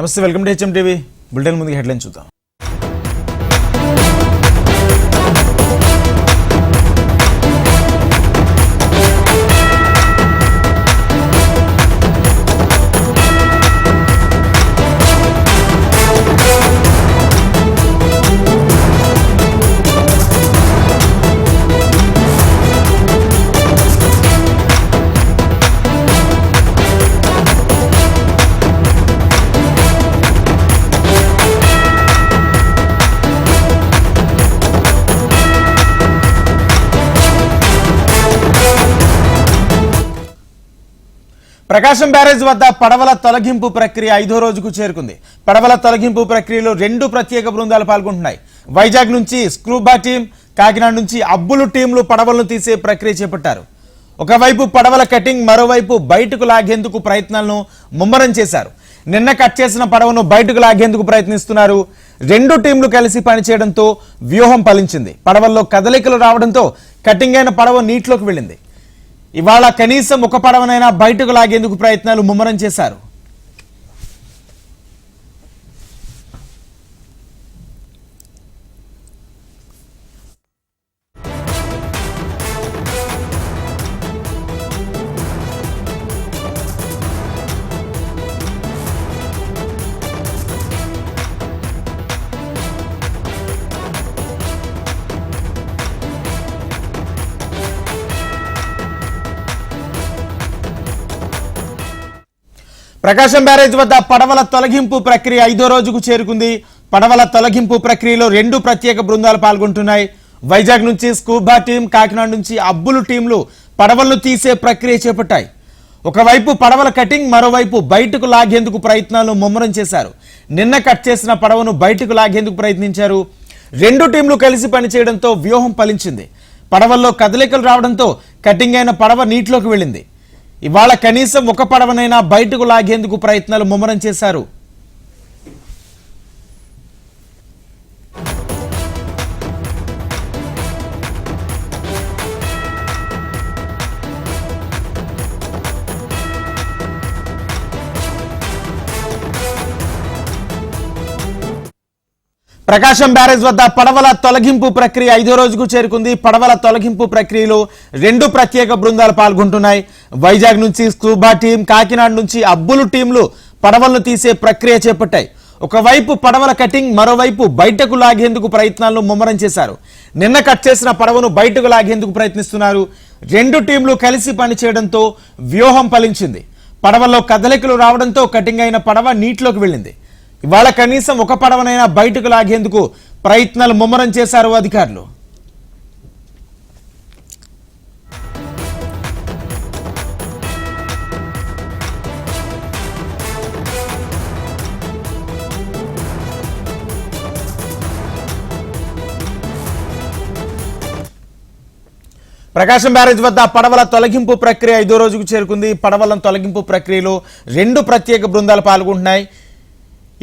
నమస్తే welcome to HM TV. Bulletin ముందుకు headline చూద్దాం. ప్రకాశం బ్యారేజ్ వద్ద పడవల తొలగింపు ప్రక్రియ ఐదో రోజుకు చేరుకుంది. పడవల తొలగింపు ప్రక్రియలో రెండు ప్రత్యేక బృందాలు పాల్గొంటున్నాయి. వైజాగ్ నుంచి స్క్రూబా టీం కాకినాడ నుంచి అబ్బులు టీంలు పడవలను తీసే ప్రక్రియ చేపట్టారు. ఒకవైపు పడవల కటింగ్ మరోవైపు బయటకు లాగేందుకు ప్రయత్నాలను ముమ్మరం చేశారు. నిన్న కట్ చేసిన పడవను బయటకు లాగేందుకు ప్రయత్నిస్తున్నారు. రెండు టీంలు కలిసి పనిచేయడంతో వ్యూహం ఫలించింది. పడవల్లో కదలికలు రావడంతో కటింగ్ అయిన పడవ నీటిలోకి వెళ్ళింది. ఇవాళ కనీసం ఒక పడవనైనా బయటకు లాగేందుకు ప్రయత్నాలు ముమ్మరం చేశారు. ప్రకాశం బ్యారేజ్ వద్ద పడవల తొలగింపు ప్రక్రియ ఐదో రోజుకు చేరుకుంది. పడవల తొలగింపు ప్రక్రియలో రెండు ప్రత్యేక బృందాలు పాల్గొంటున్నాయి. వైజాగ్ నుంచి స్కూబా టీం కాకినాడ నుంచి అబ్బులు టీంలు పడవలను తీసే ప్రక్రియ చేపట్టాయి. ఒకవైపు పడవల కటింగ్ మరోవైపు బయటకు లాగేందుకు ప్రయత్నాలు ముమ్మరం చేశారు. నిన్న కట్ చేసిన పడవను బయటకు లాగేందుకు ప్రయత్నించారు. రెండు టీంలు కలిసి పనిచేయడంతో వ్యూహం ఫలించింది. పడవల్లో కదలికలు రావడంతో కటింగ్ అయిన పడవ నీటిలోకి వెళ్ళింది. ఇవాళ కనీసం ఒక పడవనైనా బయటకు లాగేందుకు ప్రయత్నాలు ముమ్మరం చేశారు. ప్రకాశం బ్యారేజ్ వద్ద పడవల తొలగింపు ప్రక్రియ ఐదో రోజుకు చేరుకుంది. పడవల తొలగింపు ప్రక్రియలో రెండు ప్రత్యేక బృందాలు పాల్గొంటున్నాయి. వైజాగ్ నుంచి స్కూబా టీం కాకినాడ నుంచి అబ్బులు టీంలు పడవలను తీసే ప్రక్రియ చేపట్టాయి. ఒకవైపు పడవల కటింగ్ మరోవైపు బయటకు లాగేందుకు ప్రయత్నాలను ముమ్మరం చేశారు. నిన్న కట్ చేసిన పడవను బయటకు లాగేందుకు ప్రయత్నిస్తున్నారు. రెండు టీంలు కలిసి పనిచేయడంతో వ్యూహం ఫలించింది. పడవల్లో కదలికలు రావడంతో కటింగ్ అయిన పడవ నీటిలోకి వెళ్ళింది. ఇవాళ కనీసం ఒక పడవనైనా బయటకు లాగేందుకు ప్రయత్నాలు ముమ్మరం చేశారు అధికారులు. ప్రకాశం బ్యారేజ్ వద్ద పడవల తొలగింపు ప్రక్రియ ఐదో రోజుకు చేరుకుంది. పడవల తొలగింపు ప్రక్రియలో రెండు ప్రత్యేక బృందాలు పాల్గొంటున్నాయి.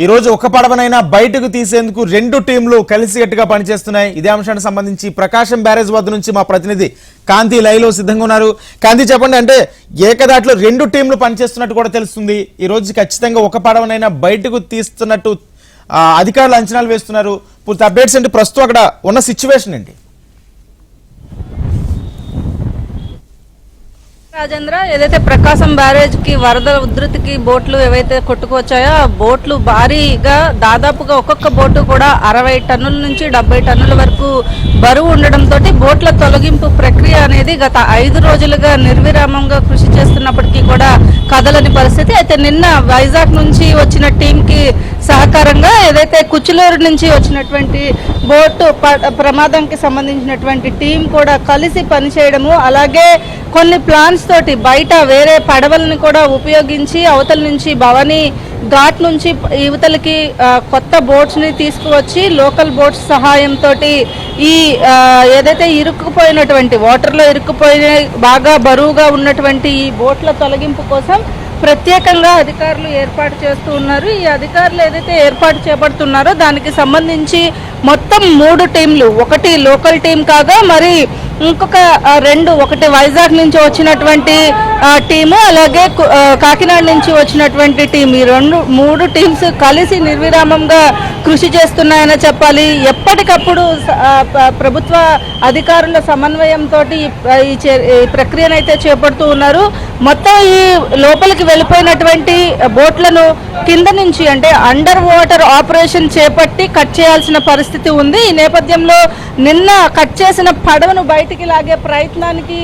ఈరోజు ఒక పడవనైనా బయటకు తీసేందుకు రెండు టీంలు కలిసికట్టుగా పనిచేస్తున్నాయి. ఇదే అంశానికి సంబంధించి ప్రకాశం బ్యారేజ్ వద్ద నుంచి మా ప్రతినిధి కాంతి లైలో సిద్ధంగా ఉన్నారు. కాంతి చెప్పండి అంటే ఏకదాటిలో రెండు టీంలు పనిచేస్తున్నట్టు కూడా తెలుస్తుంది. ఈరోజు ఖచ్చితంగా ఒక పడవనైనా బయటకు తీస్తున్నట్టు అధికారులు అంచనాలు వేస్తున్నారు. పూర్తి అప్డేట్స్ అంటే ప్రస్తుతం అక్కడ ఉన్న సిచ్యువేషన్ ఏంటి? రాజేంద్ర ఏదైతే ప్రకాశం బ్యారేజ్కి వరద ఉధృతికి బోట్లు ఏవైతే కొట్టుకొచ్చాయో ఆ బోట్లు భారీగా దాదాపుగా ఒక్కొక్క బోటు కూడా అరవై టన్నుల నుంచి డెబ్బై టన్నుల వరకు బరువు ఉండడంతో బోట్ల తొలగింపు ప్రక్రియ అనేది గత ఐదు రోజులుగా నిర్విరామంగా కృషి చేస్తున్నప్పటికీ కూడా కదలని పరిస్థితి. అయితే నిన్న వైజాగ్ నుంచి వచ్చిన టీంకి సహకారంగా ఏదైతే కుచ్చులూరు నుంచి వచ్చినటువంటి బోటు ప్రమాదంకి సంబంధించినటువంటి టీం కూడా కలిసి పనిచేయడము అలాగే కొన్ని ప్లాన్స్ తోటి బయట వేరే పడవలను కూడా ఉపయోగించి అవతల నుంచి భవని ఘాట్ నుంచి యువతలకి కొత్త బోట్స్ని తీసుకువచ్చి లోకల్ బోట్స్ సహాయంతో ఈ ఏదైతే ఇరుక్కుపోయినటువంటి వాటర్లో ఇరుక్కుపోయిన బాగా బరువుగా ఉన్నటువంటి ఈ బోట్ల తొలగింపు కోసం ప్రత్యేకంగా అధికారులు ఏర్పాటు చేస్తూ ఉన్నారు. ఈ అధికారులు ఏదైతే ఏర్పాటు చేపడుతున్నారో దానికి సంబంధించి మొత్తం మూడు టీంలు ఒకటి లోకల్ టీం కాగా మరి ఇంకొక రెండు ఒకటి వైజాగ్ నుంచి వచ్చినటువంటి టీము అలాగే కాకినాడ నుంచి వచ్చినటువంటి టీం. ఈ రెండు మూడు టీమ్స్ కలిసి నిర్విరామంగా కృషి చేస్తున్నాయని చెప్పాలి. ఎప్పటికప్పుడు ప్రభుత్వ అధికారుల సమన్వయంతో ఈ చే- ఈ ప్రక్రియనైతే చేపడుతూ ఉన్నారు. మొత్తం ఈ లోపలికి వెళ్ళిపోయినటువంటి బోట్లను కింద నుంచి అంటే అండర్ వాటర్ ఆపరేషన్ చేపట్టి కట్ చేయాల్సిన పరిస్థితి ఉంది. ఈ నేపథ్యంలో నిన్న కట్ చేసిన పడవను బయట బయటికి లాగే ప్రయత్నానికి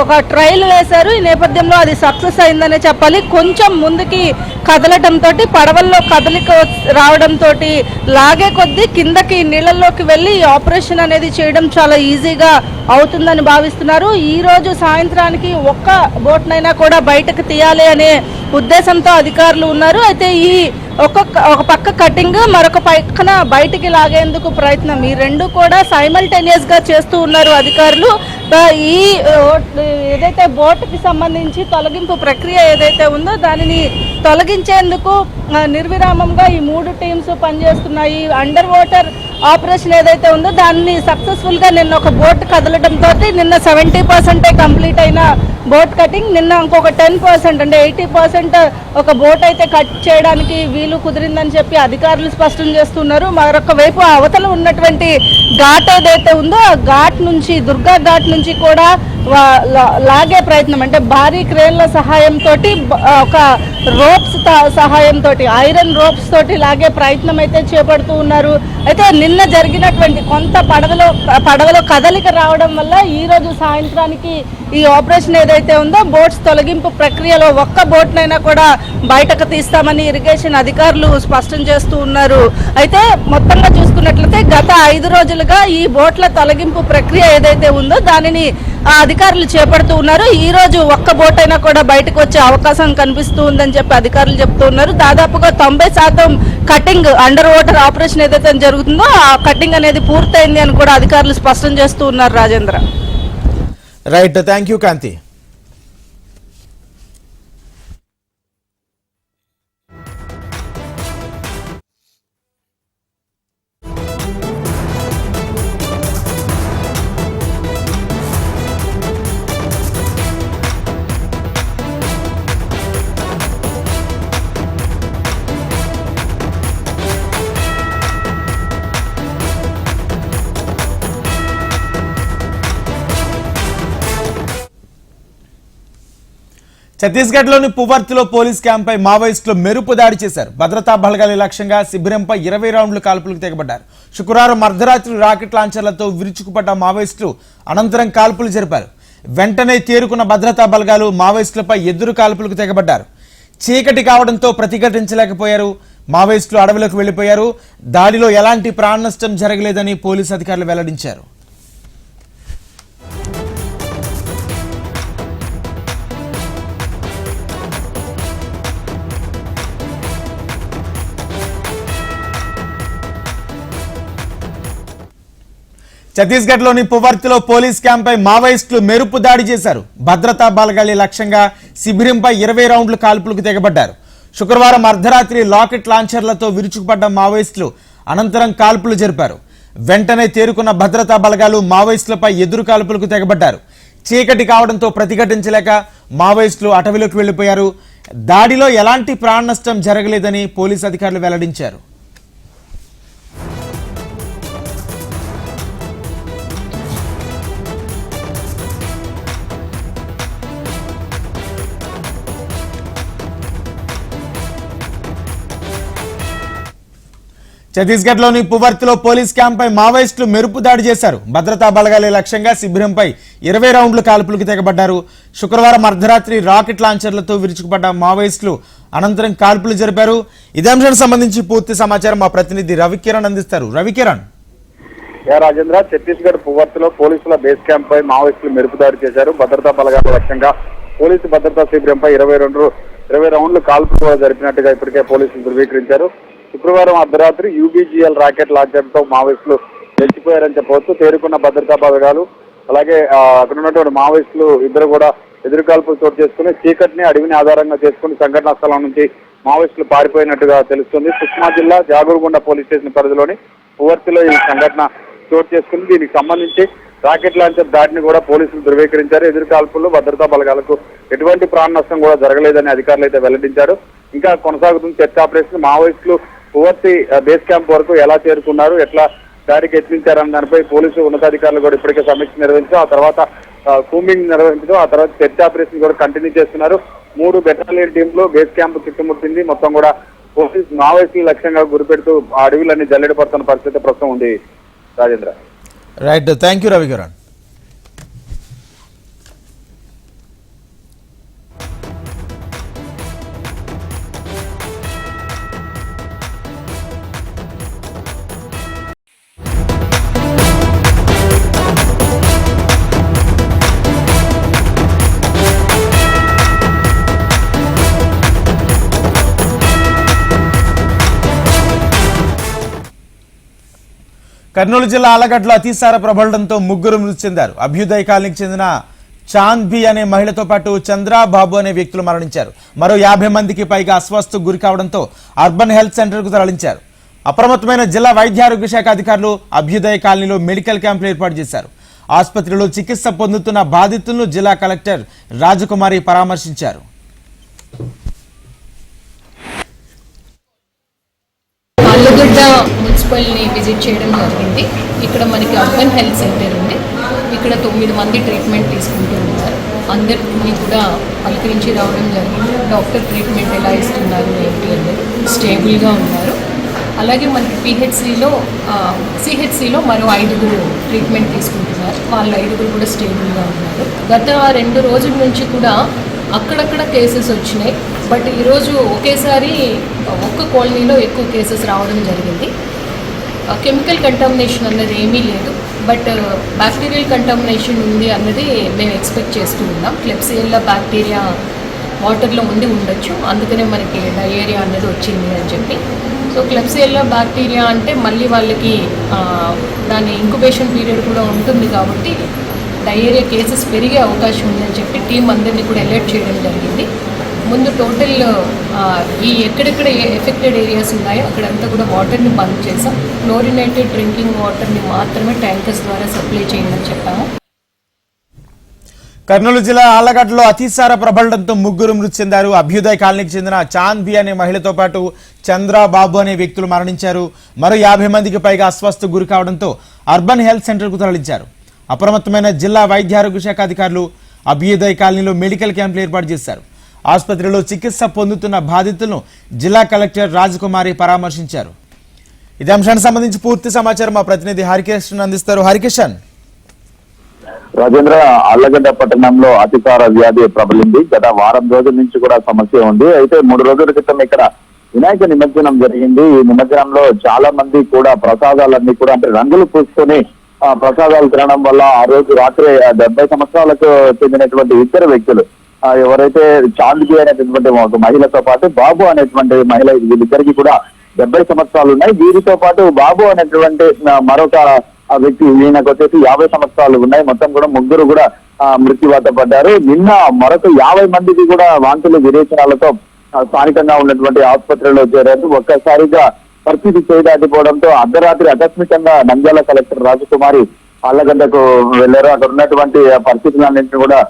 ఒక ట్రయల్ వేశారు. ఈ నేపథ్యంలో అది సక్సెస్ అయిందనే చెప్పాలి. కొంచెం ముందుకి కదలటంతో పడవల్లో కదలిక రావడంతో లాగే కొద్దీ కిందకి నీళ్ళల్లోకి వెళ్ళి ఈ ఆపరేషన్ అనేది చేయడం చాలా ఈజీగా అవుతుందని భావిస్తున్నారు. ఈ రోజు సాయంత్రానికి ఒక్క బోట్నైనా కూడా బయటకు తీయాలి అనే ఉద్దేశంతో అధికారులు ఉన్నారు. అయితే ఈ ఒక్కొక్క ఒక పక్క కటింగ్ మరొక పక్కన బయటికి లాగేందుకు ప్రయత్నం. ఈ రెండు కూడా సైమల్టేనియస్గా చేస్తూ ఉన్నారు అధికారులు. ఈ ఏదైతే బోట్కి సంబంధించి తొలగింపు ప్రక్రియ ఏదైతే ఉందో దానిని తొలగించేందుకు నిర్విరామంగా ఈ మూడు టీమ్స్ పనిచేస్తున్నాయి. అండర్ వాటర్ ఆపరేషన్ ఏదైతే ఉందో దాన్ని సక్సెస్ఫుల్గా నిన్న ఒక బోట్ కదలడంతో నిన్న సెవెంటీ పర్సెంటే కంప్లీట్ అయిన బోట్ కటింగ్. నిన్న ఇంకొక టెన్ పర్సెంట్ అంటే ఎయిటీ పర్సెంట్ ఒక బోట్ అయితే కట్ చేయడానికి వీలు కుదిరిందని చెప్పి అధికారులు స్పష్టం చేస్తున్నారు. మరొక వైపు అవతల ఉన్నటువంటి ఘాట్ ఏదైతే ఉందో ఆ ఘాట్ నుంచి దుర్గా ఘాట్ నుంచి కూడా లాగే ప్రయత్నం. అంటే భారీ క్రేన్ల సహాయంతో ఒక రోప్స్ సహాయంతో ఐరన్ రోప్స్ తోటి లాగే ప్రయత్నం అయితే చేపడుతూ ఉన్నారు. అయితే నిన్న జరిగినటువంటి కొంత పడవలో పడవలో కదలిక రావడం వల్ల ఈ రోజు సాయంత్రానికి ఈ ఆపరేషన్ ఏదైతే ఉందో బోట్స్ తొలగింపు ప్రక్రియలో ఒక్క బోట్నైనా కూడా బయటకు తీస్తామని ఇరిగేషన్ అధికారులు స్పష్టం చేస్తూ ఉన్నారు. అయితే మొత్తంగా చూసుకున్నట్లయితే గత ఐదు రోజులుగా ఈ బోట్ల తొలగింపు ప్రక్రియ ఏదైతే ఉందో దానిని అధికారులు చేపడుతూ ఉన్నారు. ఈ రోజు ఒక్క బోట్ అయినా కూడా బయటకు వచ్చే అవకాశం కనిపిస్తూ ఉందని చెప్పి అధికారులు చెప్తూ ఉన్నారు. దాదాపుగా తొంభై శాతం కటింగ్ అండర్ వాటర్ ఆపరేషన్ ఏదైతే జరుగుతుందో ఆ కటింగ్ అనేది పూర్తయింది అని కూడా అధికారులు స్పష్టం చేస్తూ ఉన్నారు Rajendra. Right thank you Kanti. ఛత్తీస్గఢ్లోని పువర్తిలో పోలీస్ క్యాంపై మావోయిస్టులు మెరుపు దాడి చేశారు. భద్రతా బలగాల లక్ష్యంగా శిబిరంపై ఇరవై రౌండ్లు కాల్పులకు తెగబడ్డారు. శుక్రవారం అర్ధరాత్రి రాకెట్ లాంచర్లతో విరుచుకుపడ్డ మావోయిస్టులు అనంతరం కాల్పులు జరిపారు. వెంటనే తేరుకున్న భద్రతా బలగాలు మావోయిస్టులపై ఎదురు కాల్పులకు తెగబడ్డారు. చీకటి కావడంతో ప్రతిఘటించలేకపోయారు. మావోయిస్టులు అడవిలోకి వెళ్ళిపోయారు దాడిలో ఎలాంటి ప్రాణ నష్టం జరగలేదని పోలీసు అధికారులు వెల్లడించారు. ఛత్తీస్గఢ్లోని పువర్తిలో పోలీస్ క్యాంపై మావోయిస్టులు మెరుపు దాడి చేశారు. భద్రతా బలగాలి లక్ష్యంగా శిబిరంపై ఇరవై రౌండ్లు కాల్పులకు తెగబడ్డారు. శుక్రవారం అర్ధరాత్రి లాకెట్ లాంచర్లతో విరుచుకుపడ్డ మావోయిస్టులు అనంతరం కాల్పులు జరిపారు. వెంటనే తేరుకున్న భద్రతా బలగాలు మావోయిస్టులపై ఎదురు కాల్పులకు తెగబడ్డారు. చీకటి కావడంతో ప్రతిఘటించలేక మావోయిస్టులు అటవీలోకి వెళ్ళిపోయారు దాడిలో ఎలాంటి ప్రాణ నష్టం జరగలేదని పోలీసు అధికారులు వెల్లడించారు. ఛత్తీస్గఢ్లోని పువర్తిలో పోలీస్ క్యాంపై మావోయిస్టులు మెరుపు దాడి చేశారు. భద్రతా బలగాలే లక్ష్యంగా శిబిరంపై ఇరవై రౌండ్లు కాల్పులకు తెగబడ్డారు. శుక్రవారం అర్ధరాత్రి రాకెట్ లాంచర్లతో విరుచుకుపడ్డ మావోయిస్టులు అనంతరం కాల్పులు జరిపారు. ఇదే అంశానికి సంబంధించి పూర్తి సమాచారం మా ప్రతినిధి రవికిరణ్ అందిస్తారు. రవికిరణ్. రాజేంద్ర ఛత్తీస్గఢ్ పువర్తిలో పోలీసుల బేస్ క్యాంప్ పై మావోయిస్టులు మెరుపు దాడి చేశారు. భద్రతా బలగాల లక్ష్యంగా పోలీసు భద్రతా శిబిరంపై ఇరవై రెండు ఇరవై రౌండ్లు కాల్పులు జరిపినట్టుగా ఇప్పటికే పోలీసులు ధృవీకరించారు. శుక్రవారం అర్ధరాత్రి యూబీజీఎల్ రాకెట్ లాంచర్తో మావోయిస్టులు గెలిచిపోయారని చెప్పవచ్చు. తేరుకున్న భద్రతా బలగాలు అలాగే అక్కడ ఉన్నటువంటి మావోయిస్టులు ఇద్దరు కూడా ఎదురుకాల్పులు చోటు చేసుకుని చీకటిని అడవిని ఆధారంగా చేసుకుని సంఘటనా స్థలం నుంచి మావోయిస్టులు పారిపోయినట్టుగా తెలుస్తుంది. సుష్మా జిల్లా జాగూరుగొండ పోలీస్ స్టేషన్ పరిధిలోని పువర్తిలో ఈ సంఘటన చోటు చేసుకుంది. దీనికి సంబంధించి రాకెట్ లాంచర్ దాడిని కూడా పోలీసులు ధృవీకరించారు. ఎదురుకాల్పులు భద్రతా బలగాలకు ఎటువంటి ప్రాణ నష్టం కూడా జరగలేదని అధికారులు అయితే వెల్లడించారు. ఇంకా కొనసాగుతున్న చర్చ ఆపరేషన్. మావోయిస్టులు పూర్తి బేస్ క్యాంప్ వరకు ఎలా చేరుకున్నారు ఎట్లా దారికి యత్నించారన్న దానిపై పోలీసు ఉన్నతాధికారులు కూడా ఇప్పటికే సమీక్ష నిర్వహించారు. ఆ తర్వాత కూమింగ్ నిర్వహించడం ఆ తర్వాత సెర్చ్ ఆపరేషన్ కూడా కంటిన్యూ చేస్తున్నారు. మూడు బెటాలియన్ టీంలు బేస్ క్యాంప్ చుట్టుముట్టింది. మొత్తం కూడా పోలీస్ మావోయిస్టులు లక్ష్యంగా గురిపెడుతూ అడవులన్నీ జల్లెడపడుతున్న జల్లెడ పడుతున్న పరిస్థితి ప్రస్తుతం ఉంది. Rajendra. Right thank you Ravi Kurnool జిల్లా ఆలగడ్డలో అతిసార ప్రబలడంతో ముగ్గురు మృతి చెందారు. అభ్యుదయ కాలనీకి చెందిన చాంద్బి అనే మహిళతో పాటు చంద్ర బాబు అనే వ్యక్తులు మరణించారు. మరో యాభై మందికి పైగా అస్వస్థకు గురి కావడంతో అర్బన్ హెల్త్ సెంటర్కు తరలించారు. అప్రమత్తమైన జిల్లా వైద్యారోగ్య శాఖ అధికారులు అభ్యుదయ కాలనీలో మెడికల్ క్యాంపులు ఏర్పాటు చేశారు. ఆసుపత్రిలో చికిత్స పొందుతున్న బాధితులను జిల్లా కలెక్టర్ రాజకుమారి పరామర్శించారు. మున్సిపల్ని విజిట్ చేయడం జరిగింది. ఇక్కడ మనకి అర్బన్ హెల్త్ సెంటర్ ఉంది. ఇక్కడ తొమ్మిది మంది ట్రీట్మెంట్ తీసుకుంటూ ఉన్నారు. అందరినీ కూడా పలకరించి రావడం జరిగింది. డాక్టర్ ట్రీట్మెంట్ ఎలా ఇస్తున్నారు ఏంటి అనేది స్టేబుల్గా ఉన్నారు. అలాగే మనకి పిహెచ్సిలో సిహెచ్సిలో మరో ఐదుగురు ట్రీట్మెంట్ తీసుకుంటున్నారు. వాళ్ళ ఐదుగురు కూడా స్టేబుల్గా ఉన్నారు. గత రెండు రోజుల నుంచి కూడా అక్కడక్కడ కేసెస్ వచ్చినాయి. బట్ ఈరోజు ఒకేసారి ఒక్క కాలనీలో ఎక్కువ కేసెస్ రావడం జరిగింది. కెమికల్ కంటామినేషన్ అన్నది ఏమీ లేదు. బట్ బ్యాక్టీరియల్ కంటామినేషన్ ఉంది అన్నది మేము ఎక్స్పెక్ట్ చేస్తూ ఉన్నాం. క్లెప్సియల్లా బ్యాక్టీరియా వాటర్లో ఉండి ఉండొచ్చు. అందుకనే మనకి డయేరియా అనేది వచ్చింది అని చెప్పి. సో క్లెప్సియల్లా బ్యాక్టీరియా అంటే మళ్ళీ వాళ్ళకి దాని ఇంక్యుబేషన్ పీరియడ్ కూడా ఉంటుంది కాబట్టి డయేరియా కేసెస్ పెరిగే అవకాశం ఉందని చెప్పి టీం అందరినీ కూడా అలర్ట్ చేయడం జరిగింది. ముందు టోటల్ ఈ ఎక్కడెక్కడ ఎఫెక్టెడ్ ఏరియాస్ ఉన్నాయో అక్కడంతా కూడా వాటర్ని బంద్ చేసాం. క్లోరినేటెడ్ డ్రింకింగ్ వాటర్ని మాత్రమే ట్యాంకర్స్ ద్వారా సప్లై చేయమని చెప్పాము. కర్నూలు జిల్లా ఆళ్ళగడ్డలో అతిసార ప్రబలడంతో ముగ్గురు మృతి చెందారు. అభ్యుదయ కాలనీకి చెందిన చాంద్ బి అనే మహిళతో పాటు చంద్రబాబు అనే వ్యక్తులు మరణించారు. మరో యాభై మందికి పైగా అస్వస్థకు గురి కావడంతో అర్బన్ హెల్త్ సెంటర్కు తరలించారు. అప్రమత్తమైన జిల్లా వైద్యారోగ్య శాఖ అధికారులు అభ్యుదయ కాలనీలో మెడికల్ క్యాంపులు ఏర్పాటు చేశారు. ఆసుపత్రిలో చికిత్స పొందుతున్న బాధితులను జిల్లా కలెక్టర్ రాజకుమారి పరామర్శించారు. ఇదే అంశానికి సంబంధించి పూర్తి సమాచారం మా ప్రతినిధి హరికిషన్ అందిస్తారు. హరికిషన్ రాజేంద్ర అల్లగడ్డ పట్టణంలో అతిసార వ్యాధి ప్రబలింది. గత వారం రోజుల నుంచి కూడా సమస్య ఉంది. అయితే మూడు రోజుల క్రితం ఇక్కడ వినాయక నిమజ్జనం జరిగింది. ఈ నిమజ్జనంలో చాలా మంది కూడా ప్రసాదాలన్నీ కూడా అంటే రంగులు పూసుకొని ఆ ప్రసాదాలు తినడం వల్ల ఆ రోజు రాత్రి డెబ్బై సంవత్సరాలకు చెందినటువంటి ఇద్దరు వ్యక్తులు ఎవరైతే చాందికి అనేటటువంటి ఒక మహిళతో పాటు బాబు అనేటువంటి మహిళ వీళ్ళిద్దరికి కూడా డెబ్బై సంవత్సరాలు ఉన్నాయి. వీరితో పాటు బాబు అనేటువంటి మరొక వ్యక్తి ఈయనకు వచ్చేసి యాభై సంవత్సరాలు ఉన్నాయి. మొత్తం కూడా ముగ్గురు కూడా మృత్యువాత పడ్డారు. నిన్న మరొక యాభై మందికి కూడా వాంతులు విరేచనాలతో స్థానికంగా ఉన్నటువంటి ఆసుపత్రిలో చేరారు. ఒక్కసారిగా పరిస్థితి చేయదాటిపోవడంతో అర్ధరాత్రి ఆకస్మికంగా నంద్యాల కలెక్టర్ రాజకుమారి ఆళ్ళగడ్డకు వెళ్ళారు అక్కడ ఉన్నటువంటి పరిస్థితులన్నింటినీ కూడా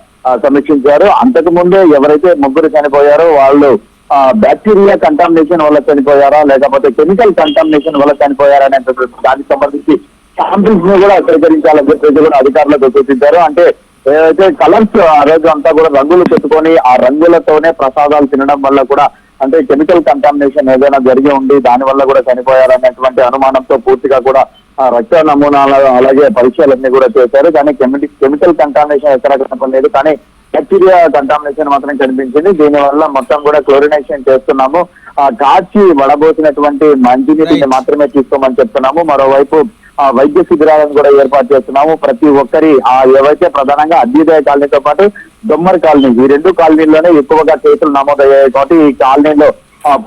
సమీక్షించారు. అంతకు ముందే ఎవరైతే ముగ్గురు చనిపోయారో వాళ్ళు ఆ, బ్యాక్టీరియా కంటామినేషన్ వల్ల చనిపోయారా లేకపోతే కెమికల్ కంటామినేషన్ వల్ల చనిపోయారా అనేటువంటి దానికి సంబంధించి శాంపిల్స్ని కూడా సేకరించాలని చెప్పేసి కూడా అధికారులకు సూచించారు. అంటే ఏదైతే కలర్స్ ఆ రోజు అంతా కూడా రంగులు పెట్టుకొని ఆ రంగులతోనే ప్రసాదాలు తినడం వల్ల కూడా అంటే కెమికల్ కంటామినేషన్ ఏదైనా జరిగి ఉండి దాని వల్ల కూడా చనిపోయారనేటువంటి అనుమానంతో పూర్తిగా కూడా ఆ రక్త నమూనాలు అలాగే పరీక్షలన్నీ కూడా చేశారు. కానీ కెమికల్ కెమికల్ కంటామినేషన్ ఎక్కడ కనపడలేదు. కానీ బ్యాక్టీరియా కంటామినేషన్ మాత్రం కనిపించింది. దీని వల్ల మొత్తం కూడా క్లోరినేషన్ చేస్తున్నాము. ఆ కాచి వడబోసినటువంటి మంచినీటిని. మాత్రమే తీసుకోమని చెప్తున్నాము. మరోవైపు ఆ వైద్య శిబిరాలను కూడా ఏర్పాటు చేస్తున్నాము. ప్రతి ఒక్కరి ఆ ఏవైతే ప్రధానంగా అభ్యుదయ కాలనీతో పాటు దొమ్మర్ కాలనీ. ఈ రెండు కాలనీల్లోనే ఎక్కువగా కేసులు నమోదయ్యాయి కాబట్టి ఈ కాలనీలో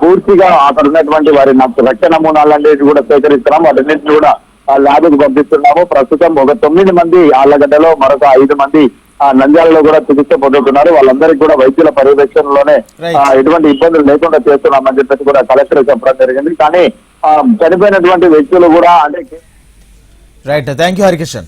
పూర్తిగా అక్కడ ఉన్నటువంటి వారి రక్త నమూనాలన్నిటి కూడా సేకరిస్తున్నాము వాటన్నిటిని కూడా ల్యాబ్కు పంపిస్తున్నాము. ప్రస్తుతం ఒక తొమ్మిది మంది ఆళ్ళగడ్డలో మరొక ఐదు మంది నంద్యాలలో కూడా చికిత్స పొందుతున్నారు. వాళ్ళందరికీ కూడా వైద్యుల పర్యవేక్షణలోనే ఎటువంటి ఇబ్బందులు లేకుండా చేస్తున్నామని చెప్పేసి కూడా కలెక్టర్ చెప్పడం జరిగింది. కానీ చనిపోయినటువంటి వ్యక్తులు కూడా అంటే రైట్ థ్యాంక్ యూ హరికిషన్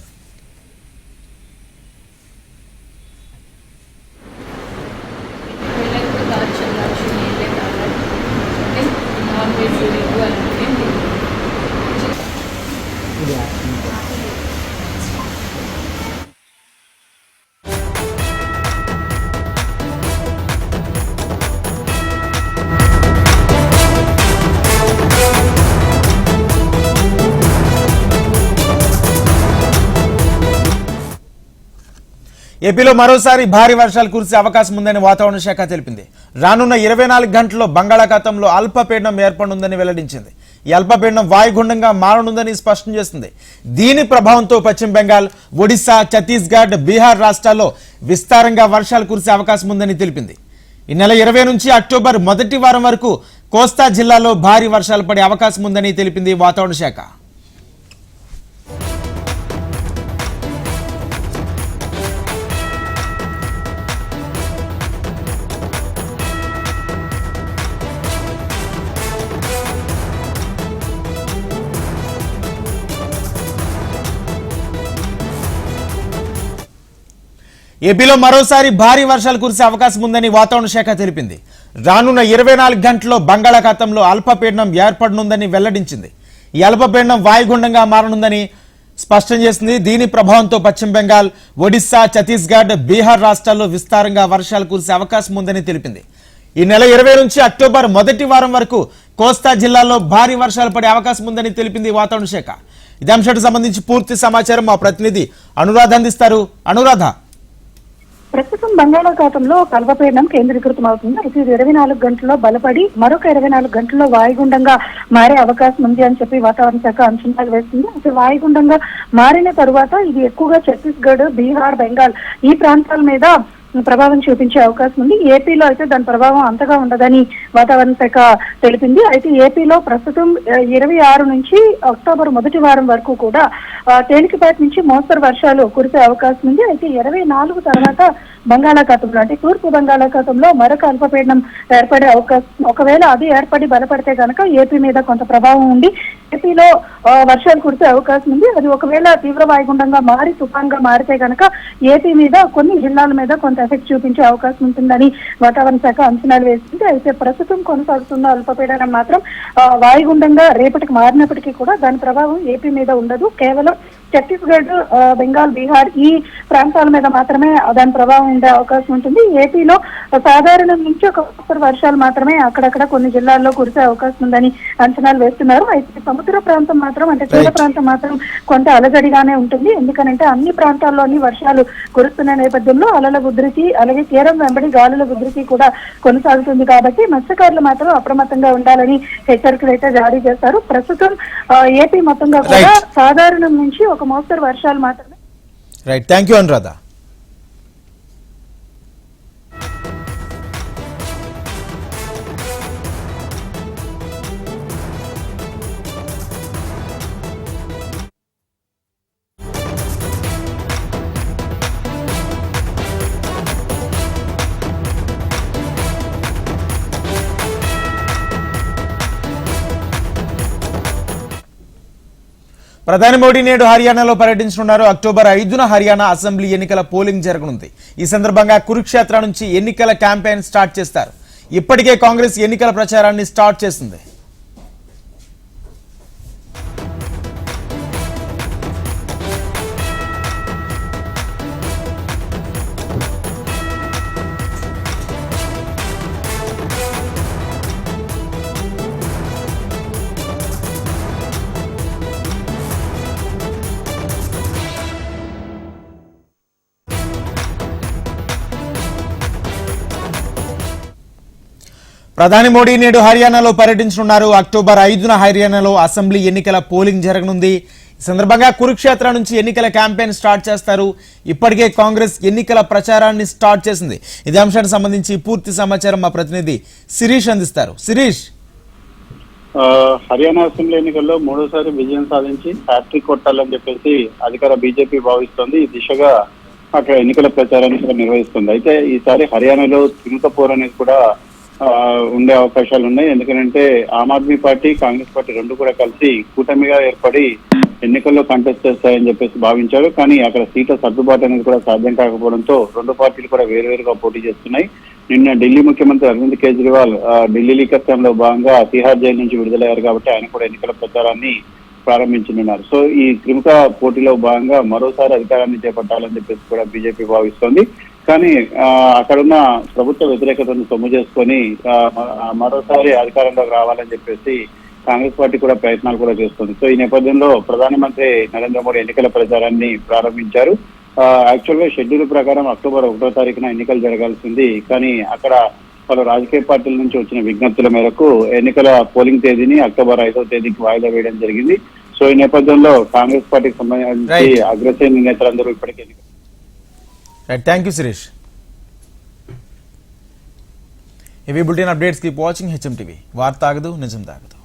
ఏపీలో మరోసారి భారీ వర్షాలు కురిసే అవకాశం ఉందని వాతావరణ శాఖ తెలిపింది. రానున్న ఇరవై నాలుగు గంటల్లో బంగాళాఖాతంలో అల్పపీడనం ఏర్పడుందని వెల్లడించింది. ఈ అల్పపీడనం వాయుగుండంగా మారనుందని స్పష్టం చేసింది. దీని ప్రభావంతో పశ్చిమ బెంగాల్ ఒడిశా ఛత్తీస్గఢ్ బీహార్ రాష్ట్రాల్లో విస్తారంగా వర్షాలు కురిసే అవకాశం ఉందని తెలిపింది. ఈ నెల ఇరవై నుంచి అక్టోబర్ మొదటి వారం వరకు కోస్తా జిల్లాలో భారీ వర్షాలు పడే అవకాశం ఉందని తెలిపింది వాతావరణ శాఖ. ఏపీలో మరోసారి భారీ వర్షాలు కురిసే అవకాశం ఉందని వాతావరణ శాఖ తెలిపింది. రానున్న ఇరవై నాలుగు గంటల్లో బంగాళాఖాతంలో అల్పపీడనం ఏర్పడనుందని వెల్లడించింది. ఈ అల్పపీడనం వాయుగుండంగా మారనుందని స్పష్టం చేసింది. దీని ప్రభావంతో పశ్చిమ బెంగాల్ ఒడిశా ఛత్తీస్గఢ్ బీహార్ రాష్ట్రాల్లో విస్తారంగా వర్షాలు కురిసే అవకాశం ఉందని తెలిపింది. ఈ నెల ఇరవై నుంచి అక్టోబర్ మొదటి వారం వరకు కోస్తా జిల్లాల్లో భారీ వర్షాలు పడే అవకాశం ఉందని తెలిపింది వాతావరణ శాఖ. ఇదే అంశానికి సంబంధించి పూర్తి సమాచారం మా ప్రతినిధి అనురాధ అందిస్తారు. అనురాధ. ప్రస్తుతం బంగాళాఖాతంలో ఒక అల్పపీడనం కేంద్రీకృతం అవుతుంది అయితే ఇది ఇరవై నాలుగు గంటల్లో బలపడి మరొక ఇరవై నాలుగు గంటల్లో వాయుగుండంగా మారే అవకాశం ఉంది అని చెప్పి వాతావరణ శాఖ అంచనాలు వేస్తుంది. అయితే వాయుగుండంగా మారిన తరువాత ఇది ఎక్కువగా ఛత్తీస్గఢ్ బీహార్ బెంగాల్ ఈ ప్రాంతాల మీద ప్రభావం చూపించే అవకాశం ఉంది. ఏపీలో అయితే దాని ప్రభావం అంతగా ఉండదని వాతావరణ శాఖ తెలిపింది. అయితే ఏపీలో ప్రస్తుతం ఇరవై ఆరు నుంచి అక్టోబర్ మొదటి వారం వరకు కూడా తేలికపాటి నుంచి మోస్తరు వర్షాలు కురిసే అవకాశం ఉంది. అయితే ఇరవై నాలుగు తర్వాత బంగాళాఖాతంలో అంటే తూర్పు బంగాళాఖాతంలో మరొక అల్పపీడనం ఏర్పడే అవకాశం ఒకవేళ అది ఏర్పడి బలపడితే కనుక ఏపీ మీద కొంత ప్రభావం ఉండి ఏపీలో వర్షాలు కురిసే అవకాశం ఉంది. అది ఒకవేళ తీవ్ర వాయుగుండంగా మారి తుఫాన్గా మారితే కనుక ఏపీ మీద కొన్ని జిల్లాల మీద కొంత ఎఫెక్ట్ చూపించే అవకాశం ఉంటుందని వాతావరణ శాఖ అంచనాలు వేసింది అయితే ప్రస్తుతం కొనసాగుతున్న అల్పపీడనం మాత్రం వాయుగుండంగా రేపటికి మారినప్పటికీ కూడా దాని ప్రభావం ఏపీ మీద ఉండదు. కేవలం ఛత్తీస్గఢ్ బెంగాల్ బీహార్ ఈ ప్రాంతాల మీద మాత్రమే దాని ప్రభావం ఉండే అవకాశం ఉంటుంది ఏపీలో సాధారణం నుంచి ఒక వర్షాలు మాత్రమే అక్కడక్కడ కొన్ని జిల్లాల్లో కురిసే అవకాశం ఉందని అంచనాలు వేస్తున్నారు అయితే సముద్ర ప్రాంతం మాత్రం అంటే తీర. ప్రాంతం మాత్రం కొంత అలజడిగానే ఉంటుంది ఎందుకనంటే అన్ని ప్రాంతాల్లోని వర్షాలు కురుస్తున్న నేపథ్యంలో అలల ఉధృతి అలాగే తీరం వెంబడి గాలుల ఉధృతి కూడా కొనసాగుతుంది కాబట్టి మత్స్యకారులు మాత్రం అప్రమత్తంగా ఉండాలని హెచ్చరికలు అయితే జారీ చేస్తారు ప్రస్తుతం ఏపీ మొత్తంగా కూడా. సాధారణం నుంచి ఒక మోస్తరు వర్షాలు మాత్రమే. రైట్ థ్యాంక్ యూ అనురాధ ప్రధాని మోడీ నేడు హర్యానాలో పర్యటించనున్నారు. అక్టోబర్ ఐదున హర్యానా అసెంబ్లీ ఎన్నికల పోలింగ్ జరగనుంది. ఈ సందర్భంగా కురుక్షేత్ర నుంచి ఎన్నికల క్యాంపెయిన్ స్టార్ట్ చేస్తారు. ఇప్పటికే కాంగ్రెస్ ఎన్నికల ప్రచారాన్ని స్టార్ట్ చేసింది. ప్రధాని మోడీ నేడు హర్యానాలో పర్యటించనున్నారు. అక్టోబర్ ఐదున హర్యానాలో అసెంబ్లీ ఎన్నికల పోలింగ్ జరగనుంది. ఈ సందర్భంగా కురుక్షేత్ర నుంచి ఎన్నికల క్యాంపెయిన్ స్టార్ట్ చేస్తారు. ఇప్పటికే కాంగ్రెస్ ఎన్నికల ప్రచారాన్ని స్టార్ట్ చేసింది. ఇదే అంశానికి సంబంధించి పూర్తి సమాచారం మా ప్రతినిధి శిరీష్ అందిస్తారు. శిరీష్. ఆ, హర్యానా అసెంబ్లీ ఎన్నికల్లో మూడోసారి విజయం సాధించి ఫ్యాక్టరీ కొట్టాలని చెప్పేసి అధికార బీజేపీ భావిస్తోంది. ఈ దిశగా అక్కడ ఎన్నికల ప్రచారాన్ని కూడా నిర్వహిస్తుంది. అయితే ఈసారి హర్యానాలో తిరుగుతపోరు అనేది కూడా ఉండే అవకాశాలు ఉన్నాయి. ఎందుకంటే ఆమ్ ఆద్మీ పార్టీ కాంగ్రెస్ పార్టీ రెండు కూడా కలిసి కూటమిగా ఏర్పడి ఎన్నికల్లో కంటెస్ట్ చేస్తాయని చెప్పేసి భావించారు. కానీ అక్కడ సీట్ల సర్దుబాటు అనేది కూడా సాధ్యం కాకపోవడంతో రెండు పార్టీలు కూడా వేరువేరుగా పోటీ చేస్తున్నాయి. నిన్న ఢిల్లీ ముఖ్యమంత్రి అరవింద్ కేజ్రీవాల్ ఆ, ఢిల్లీ లీకత్వంలో భాగంగా తిహార్ జైలు నుంచి విడుదలయ్యారు కాబట్టి ఆయన కూడా ఎన్నికల ప్రచారాన్ని ప్రారంభించనున్నారు. సో ఈ త్రిముఖ పోటీలో భాగంగా మరోసారి అధికారాన్ని చేపట్టాలని చెప్పేసి కూడా బీజేపీ భావిస్తోంది. కానీ అక్కడున్న ప్రభుత్వ వ్యతిరేకతను సొమ్ము చేసుకొని మరోసారి అధికారంలోకి రావాలని చెప్పేసి కాంగ్రెస్ పార్టీ కూడా ప్రయత్నాలు కూడా చేస్తుంది. సో ఈ నేపథ్యంలో ప్రధానమంత్రి నరేంద్ర మోడీ ఎన్నికల ప్రచారాన్ని ప్రారంభించారు. యాక్చువల్గా షెడ్యూల్ ప్రకారం అక్టోబర్ ఒకటో తారీఖున ఎన్నికలు జరగాల్సింది. కానీ అక్కడ పలు రాజకీయ పార్టీల నుంచి వచ్చిన విజ్ఞప్తుల మేరకు ఎన్నికల పోలింగ్ తేదీని అక్టోబర్ ఐదో తేదీకి వాయిదా వేయడం జరిగింది. సో ఈ నేపథ్యంలో కాంగ్రెస్ పార్టీకి సంబంధించి. అగ్రశ్రేణి నేతలందరూ ఇప్పటికే ఎన్నికల రైట్ థ్యాంక్ యూ సురేష్ ఇవి bulletin updates keep watching HM TV వార్త ఆగదు నిజం తాగదు